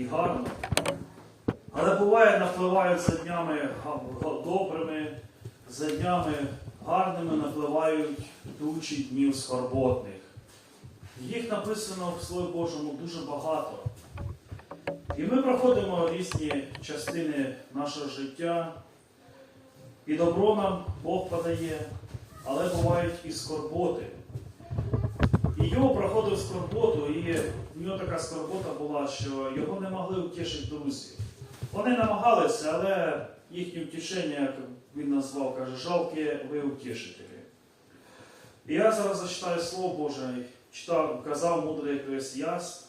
і гарно. Але буває, напливають за днями добрими, за днями гарними напливають тучі днів скорботних. Їх написано в Слові Божому дуже багато. І ми проходимо різні частини нашого життя. І добро нам Бог подає, але бувають і скорботи. І його проходив скорботу, і в нього така скорбота була, що його не могли втішити друзі. Вони намагалися, але їхнє втішення, як він назвав, каже, жалкі ви утішителі. І я зараз зачитаю Слово Боже, читав, казав мудрий Еклесіаст.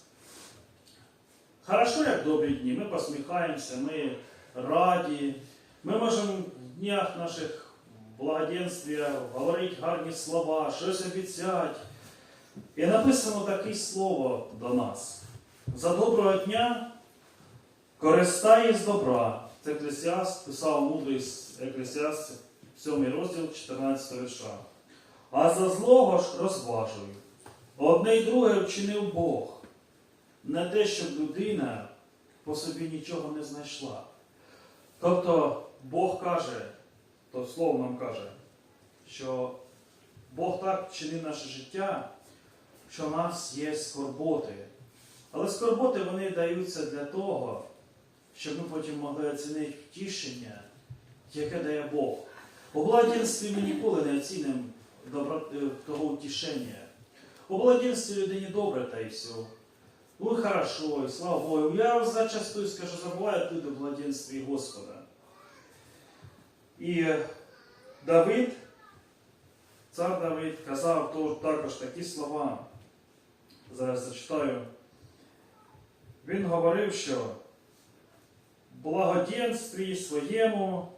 Хорошо, як добрі дні, ми посміхаємося, ми раді, ми можемо в днях наших благоденствия говорити гарні слова, щось обіцяти. І написано таке слово до нас. За доброго дня користай з добра. Це Еклесіаст, писав мудрий Еклесіаст, 7 розділ, 14 вірша. А за злого ж розважуй. Одне й друге вчинив Бог. Не те, щоб людина по собі нічого не знайшла. Тобто Бог каже, то слово нам каже, що Бог так вчинив наше життя, що в нас є скорботи. Але скорботи вони даються для того, щоб ми потім могли оцінити втішення, яке дає Бог. У благоденстві ми ніколи не оцінимо е, того втішення. У благоденстві людині добре та й все. Ну хорошо, і слава Богу. Я зачастую скажу, забувають люди в благоденстві Господа. І Давид, цар Давид, казав також такі слова. Зараз зачитаю. Він говорив, що благоденстві своєму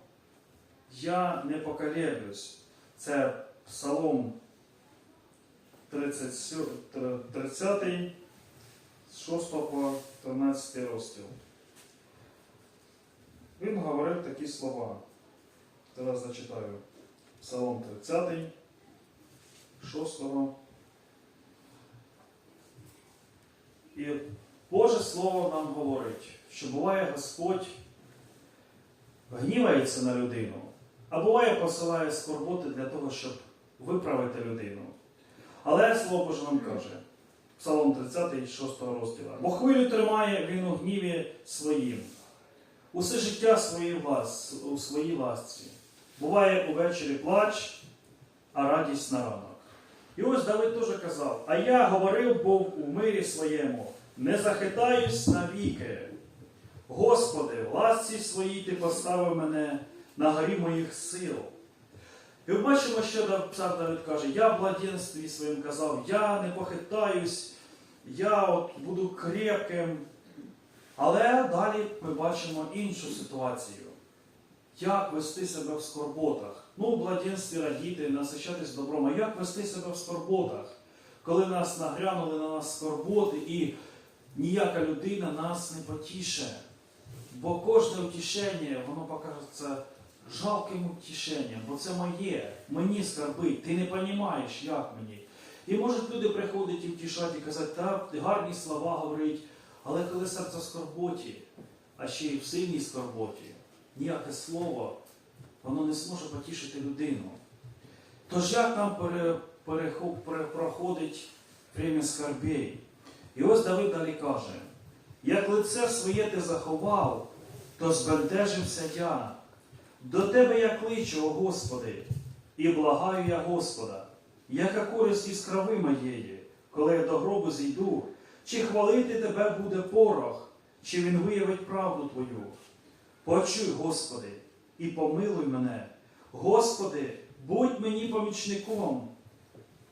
я не поколеблюсь. Це Псалом 37, 30, з 6 по 13 розділ. Він говорив такі слова. Зараз зачитаю. Псалом 30, 6. І Боже Слово нам говорить, що буває Господь гнівається на людину, а буває посилає скорботи для того, щоб виправити людину. Але Слово Боже нам каже, Псалом 30, 6 розділа. Бо хвилю тримає він у гніві своїм. Усе життя своє влас, у своїй ласці. Буває увечері плач, а радість на ранок. І ось Давид теж казав: А я говорив був у мирі своєму, не захитаюсь навіки. Господи, в ласці своїй ти поставив мене на горі моїх сил. І ми бачимо, що цар Давид каже, я в благоденстві своїм казав, я не похитаюсь, я от буду крепким. Але далі ми бачимо іншу ситуацію. Як вести себе в скорботах? Ну, в благоденстві радіти, насичатись добром, а як вести себе в скорботах? Коли нас нагрянули на нас скорботи і ніяка людина нас не потіше. Бо кожне утішення, воно покажеться жалким утішенням, бо це моє, мені скарбить, ти не розумієш, як мені. І можуть люди приходити і втішати і казати, так, гарні слова говорить, але коли серце в скорботі, а ще й в сильній скорботі, ніяке слово, воно не зможе потішити людину. Тож як пере- проходить время скарбей? І ось Давид далі каже, як лице своє ти заховав, то збентежився я. До тебе я кличу, о Господи, і благаю я Господа, яка користь із крави моєї, коли я до гробу зійду, чи хвалити тебе буде порох, чи він виявить правду Твою. Почуй, Господи, і помилуй мене. Господи, будь мені помічником.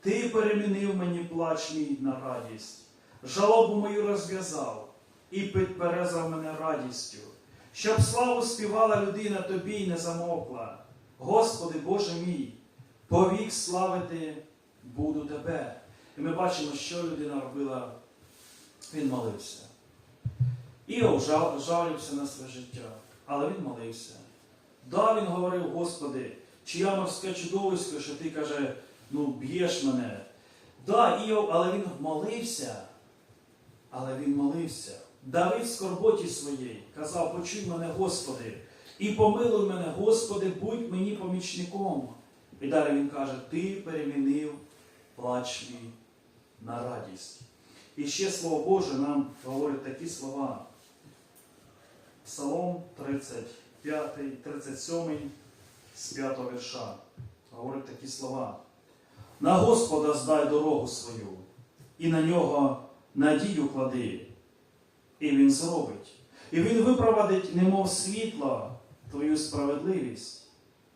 Ти перемінив мені плач мій на радість, жалобу мою розв'язав і підперезав мене радістю, щоб славу співала людина тобі й не замовкла. Господи, Боже мій, повік славити буду тебе. І ми бачимо, що людина робила. Він молився. Іов жал- жалівся на своє життя, але він молився. Да, він говорив, Господи, чи я морське чудовисько, що ти каже, ну б'єш мене. Да, Іов, але він молився. Але він молився. Давид скорботі своїй казав, почуй мене, Господи, і помилуй мене, Господи, будь мені помічником. І далі він каже, Ти перемінив плач мій на радість. І ще Слово Боже нам говорить такі слова. Псалом 35, 37 з 5 вірша. Говорить такі слова. На Господа здай дорогу свою, і на нього надію клади, і він зробить. І він випровадить, немов світло, твою справедливість,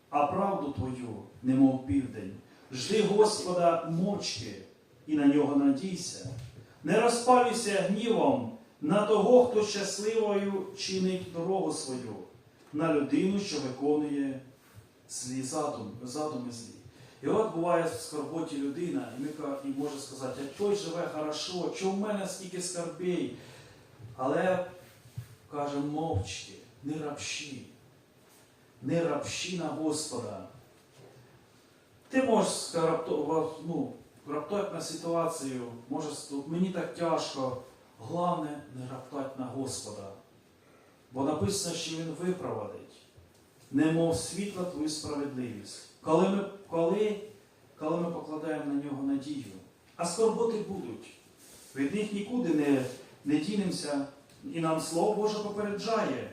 а правду твою, немов південь. Жди Господа мовчки, і на нього надійся. Не розпалюйся гнівом на того, хто щасливою чинить дорогу свою, на людину, що виконує злі задум, задуми злі. І от буває в скорботі людина, і, ми, і може сказати, а той живе хорошо, чому в мене стільки скарбей? Але каже, мовчки, не рабші, не рабші на Господа. Ти можеш ну, раптать на ситуацію, може, мені так тяжко. Головне не раптать на Господа. Бо написано, що Він виправдить, немов світла твою справедливість. Коли ми, коли, коли ми покладаємо на нього надію, а скорботи будуть. Від них нікуди не, не дінемося, і нам Слово Боже попереджає.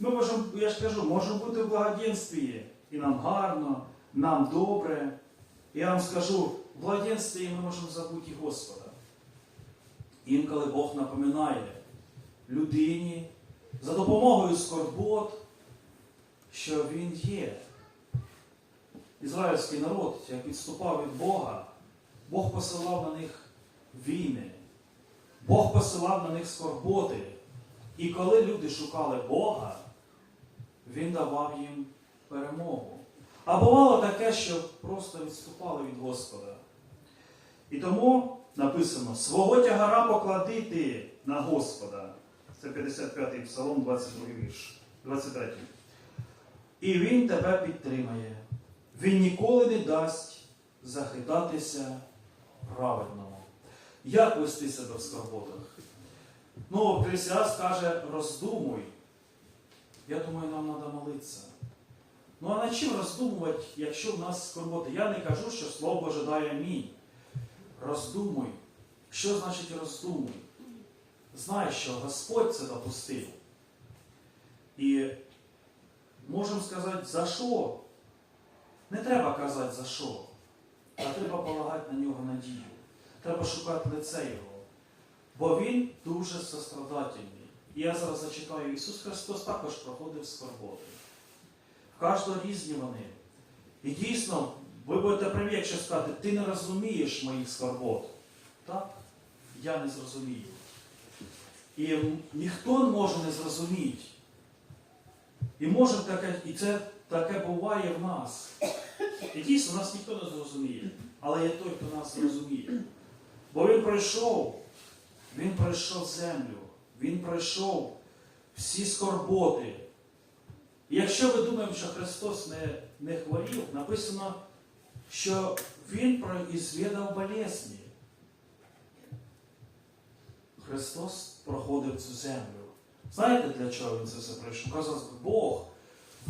Ми можемо, я ж кажу, можемо бути в благоденстві, і нам гарно, нам добре. Я вам скажу, в благоденстві ми можемо забути Господа. Інколи Бог напоминає людині за допомогою скорбот, що Він є. Ізраїльський народ, як відступав від Бога, Бог посилав на них війни, Бог посилав на них скорботи. І коли люди шукали Бога, Він давав їм перемогу. А бувало таке, що просто відступали від Господа. І тому написано: свого тягара поклади ти на Господа. Це 55-й псалом, 22 вірш, 23. І він тебе підтримає. Він ніколи не дасть захитатися праведному. Як вести себе в скорботах? Ну, Христос каже, роздумуй. Я думаю, нам треба молитися. Ну а над чим роздумувати, якщо в нас скорботи? Я не кажу, що Слово Боже дає амінь. Роздумуй. Що значить роздумуй? Знай, що Господь це допустив. І можемо сказати, за що? Не треба казати за що, а треба полагати на нього надію. Треба шукати лице Його. Бо Він дуже сострадательний. І я зараз зачитаю, Ісус Христос також проходив скорботи. В кожного різні вони. І дійсно, ви будете праві, якщо сказати, ти не розумієш моїх скорбот. Так? Я не зрозумію. І ніхто не може не зрозуміти. І може таке, і це таке буває в нас. І дійсно нас ніхто не зрозуміє. Але є той, хто нас зрозуміє. Бо він пройшов, він пройшов землю, він пройшов всі скорботи. І якщо ви думаєте, що Христос не, не хворів, написано, що Він проізвідав болезні. Христос проходив цю землю. Знаєте, для чого Він це все пройшов? Казав, Бог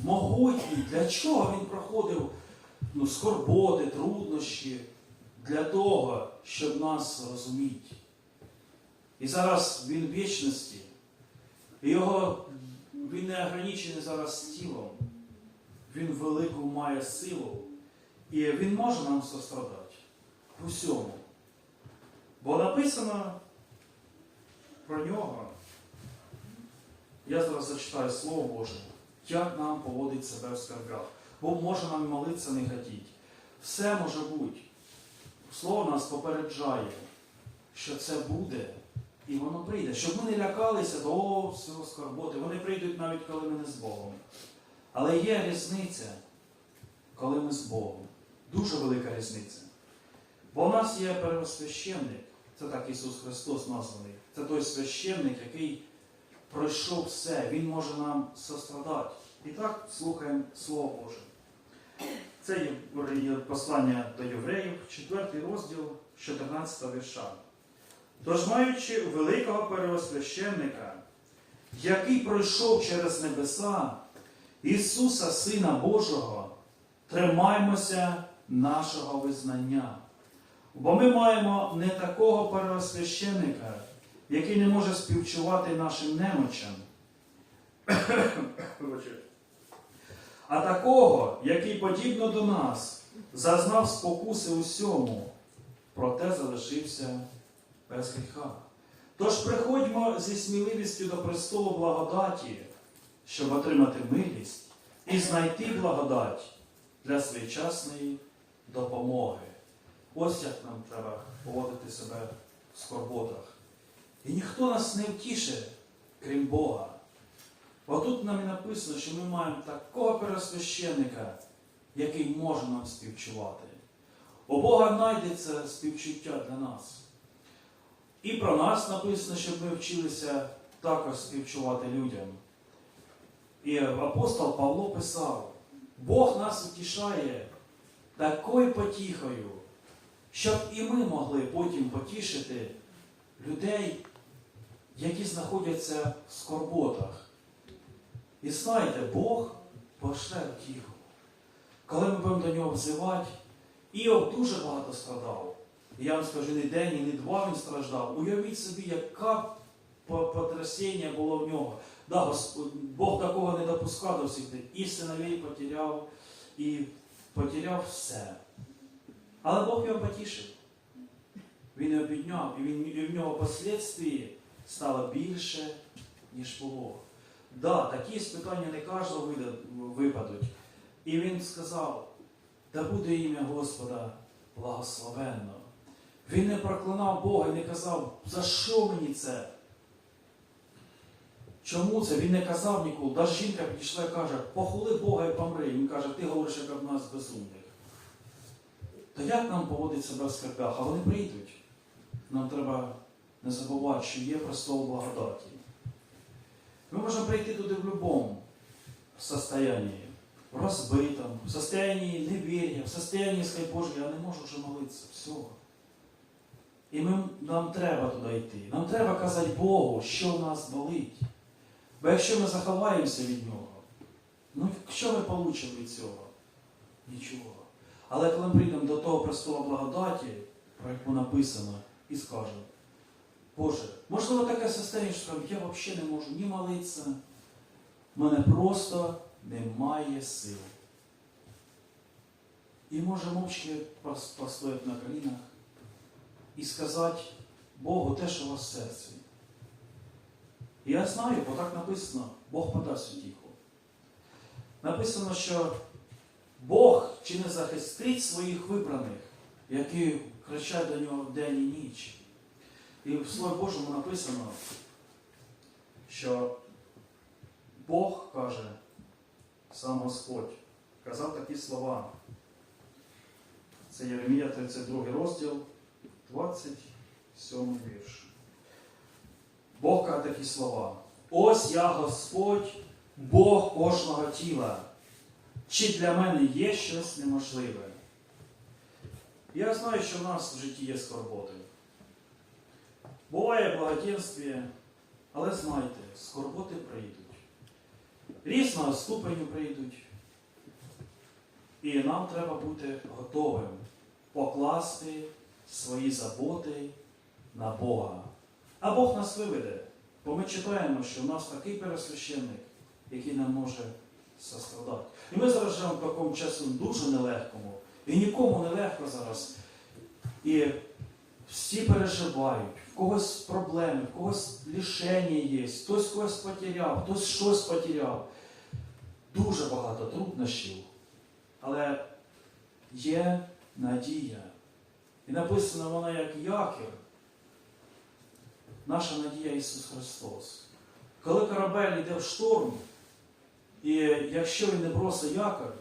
могутній, для чого Він проходив ну, скорботи, труднощі? Для того, щоб нас розуміти. І зараз Він в вічності. Його він не ограничений зараз тілом. Він велику має силу. І він може нам сострадати в усьому. Бо написано про нього. Я зараз зачитаю Слово Боже, як нам поводить себе в скарбах. Бо може нам молитися не хотіть. Все може бути. Слово нас попереджає, що це буде. І воно прийде. Щоб ми не лякалися до всього скорботи. Вони прийдуть навіть коли ми не з Богом. Але є різниця, коли ми з Богом. Дуже велика різниця. Бо в нас є первосвященник, це так Ісус Христос названий. Це той священник, який пройшов все, Він може нам сострадати. І так слухаємо Слово Боже. Це є послання до євреїв, 4 розділ, 14 вірша. Тож, маючи великого первосвященника, який пройшов через небеса, Ісуса, Сина Божого, тримаймося нашого визнання. Бо ми маємо не такого первосвященника, який не може співчувати нашим немочам, а такого, який подібно до нас, зазнав спокуси усьому, проте залишився без гріха. Тож приходьмо зі сміливістю до престолу благодаті, щоб отримати милість і знайти благодать для своєчасної допомоги. Ось як нам треба поводити себе в скорботах. І ніхто нас не втішить, крім Бога. Отут нам і написано, що ми маємо такого пересвященника, який може нам співчувати. У Бога знайдеться співчуття для нас. І про нас написано, щоб ми вчилися також співчувати людям. І апостол Павло писав, Бог нас утішає такою потіхою, щоб і ми могли потім потішити людей, які знаходяться в скорботах. І знаєте, Бог пошле втіху. Коли ми будемо до нього взивати, Іов дуже багато страдав. Я вам скажу, не день, і не два він страждав. Уявіть собі, по- потрясіння було в нього. Да, Бог такого не допускав до всіх. І синовей потеряв, і потеряв все. Але Бог його потішив. Він його підняв, і, він, і в нього послідстві стало більше, ніж було. Да, такі спитання не кожного випадуть. І він сказав, да буде ім'я Господа благословенно. Він не проклинав Бога і не казав, за що мені це? Чому це? Він не казав ніколи. Даже жінка підійшла і каже, похули Бога і помри. Він каже, ти говориш, як об нас безумних. То як нам поводить себе в скарбях? А вони прийдуть. Нам треба не забувати, що є престол благодаті. Ми можемо прийти туди в будь-якому состоянии. В розбитому, в состоянии невір'я, в состоянии сказати, Боже, я не можу вже молитися. Все. І ми, нам треба туди йти. Нам треба казати Богу, що в нас болить. Бо якщо ми заховаємося від нього, ну що ми получимо від цього? Нічого. Але коли ми прийдемо до того престола благодаті, про яку написано, і скажемо, Боже, можливо таке состояние, що я взагалі не можу ні молитися, в мене просто немає сил. І може мовчки пос- постояти на колінах і сказати Богу те, що у вас в серці. Я знаю, бо так написано, Бог подасть утіху. Написано, що Бог чи не захистить своїх вибраних, які кричать до нього день і ніч. І в Слові Божому написано, що Бог каже, сам Господь, казав такі слова. Це Єремія 32 розділ, 27 вірш. Бог каже такі слова. Ось я Господь, Бог кожного тіла. Чи для мене є щось неможливе? Я знаю, що в нас в житті є скорботи. Буває благоденствие, але знайте, скорботи прийдуть. Різного ступеню прийдуть. І нам треба бути готовим покласти свої заботи на Бога. А Бог нас виведе. Бо ми читаємо, що в нас такий пересвященник, який нам може сострадати. І ми зараз живемо в такому часу дуже нелегкому. І нікому не легко зараз. І всі переживають, в когось проблеми, в когось лишення є, хтось когось потеряв, хтось щось потеряв. Дуже багато труднощів. Але є надія. І написано вона як якір. Наша надія Ісус Христос. Коли корабель йде в шторм, і якщо він не бросить якор,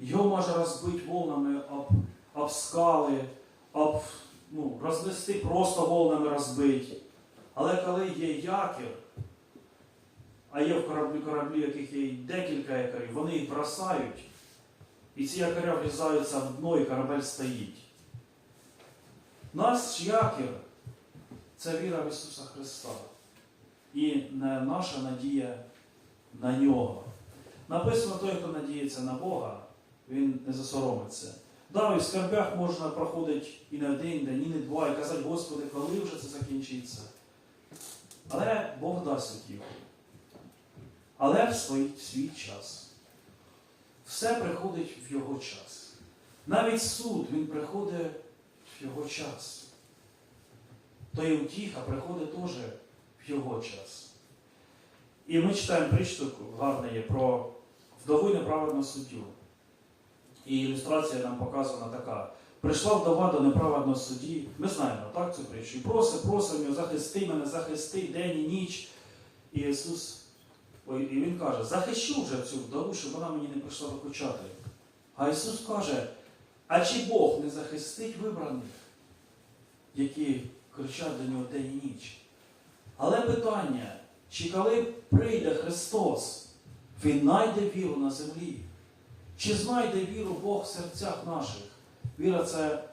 його може розбити волнами об, об скали, об, ну, рознести просто волнами розбити. Але коли є якір, а є в кораблі кораблі, яких є декілька якорів, вони їх бросають, і ці якоря врізаються в дно, і корабель стоїть. Наш якір це віра в Ісуса Христа. І не наша надія на Нього. Написано, той, хто надіється на Бога, він не засоромиться. Да, і в скарбях можна проходити і не один день, і не два, і казати, Господи, коли вже це закінчиться. Але Бог дасть утіху. Але в свій, свій час. Все приходить в його час. Навіть суд він приходить в його час. То і утіха приходить теж в його час. І ми читаємо притчу гарне є про вдову неправедного суддю. І ілюстрація нам показана така. Прийшла вдова до неправедного судді. Ми знаємо так цю притчу. І просить, просить його, захисти мене, захисти день і ніч. І Ісус, ой, і Він каже, захищу вже цю вдову, щоб вона мені не прийшла докучати. А Ісус каже, а чи Бог не захистить вибраних, які кричать до нього день і ніч? Але питання, чи коли прийде Христос, Він знайде віру на землі? Чи знайде віру Бог в серцях наших? Віра це,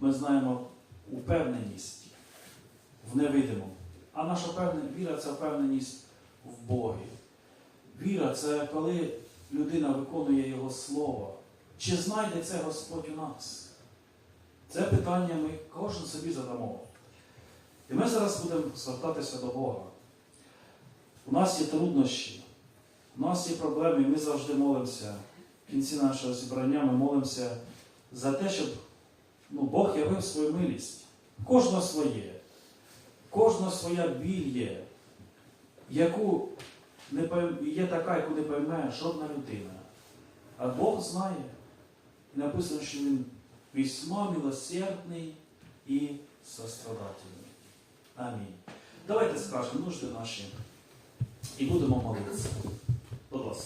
ми знаємо, упевненість в невидимому. А наша віра це впевненість в Богі. Віра це коли людина виконує Його Слово. Чи знайде це Господь у нас? Це питання ми кожен собі задамо. І ми зараз будемо звертатися до Бога. У нас є труднощі, у нас є проблеми, і ми завжди молимося. В кінці нашого зібрання ми молимося за те, щоб ну, Бог явив свою милість. Кожного своє, кожного своя біль є, яку не пойм- є така, яку не пойме жодна людина. А Бог знає. І написано, що Він весьма милосердний і сострадательний. Амінь. Давайте скажемо нужди наші і будемо молитися. por você.